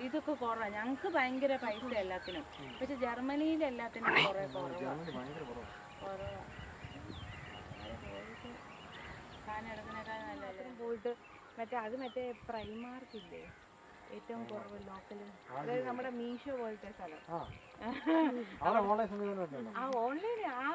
ഇതൊക്കെ കുറവാണ് ഞങ്ങൾക്ക് ഭയങ്കര പൈസ എല്ലാത്തിനും. പക്ഷെ ജർമ്മനിയിൽ എല്ലാത്തിനും കുറേ കുറവാ. കുറവാണ് സാധനം എടുക്കുന്നേക്കാൾ നല്ലതല്ലേ? പോയിട്ട് മറ്റേ അത് മറ്റേ പ്രൈമാർക്കില്ലേ ഏറ്റവും കുറവ് ലോക്കൽ അതായത് നമ്മുടെ മീഷോ പോലത്തെ സ്ഥലം. ആ. ഓൺലൈൻ ആ.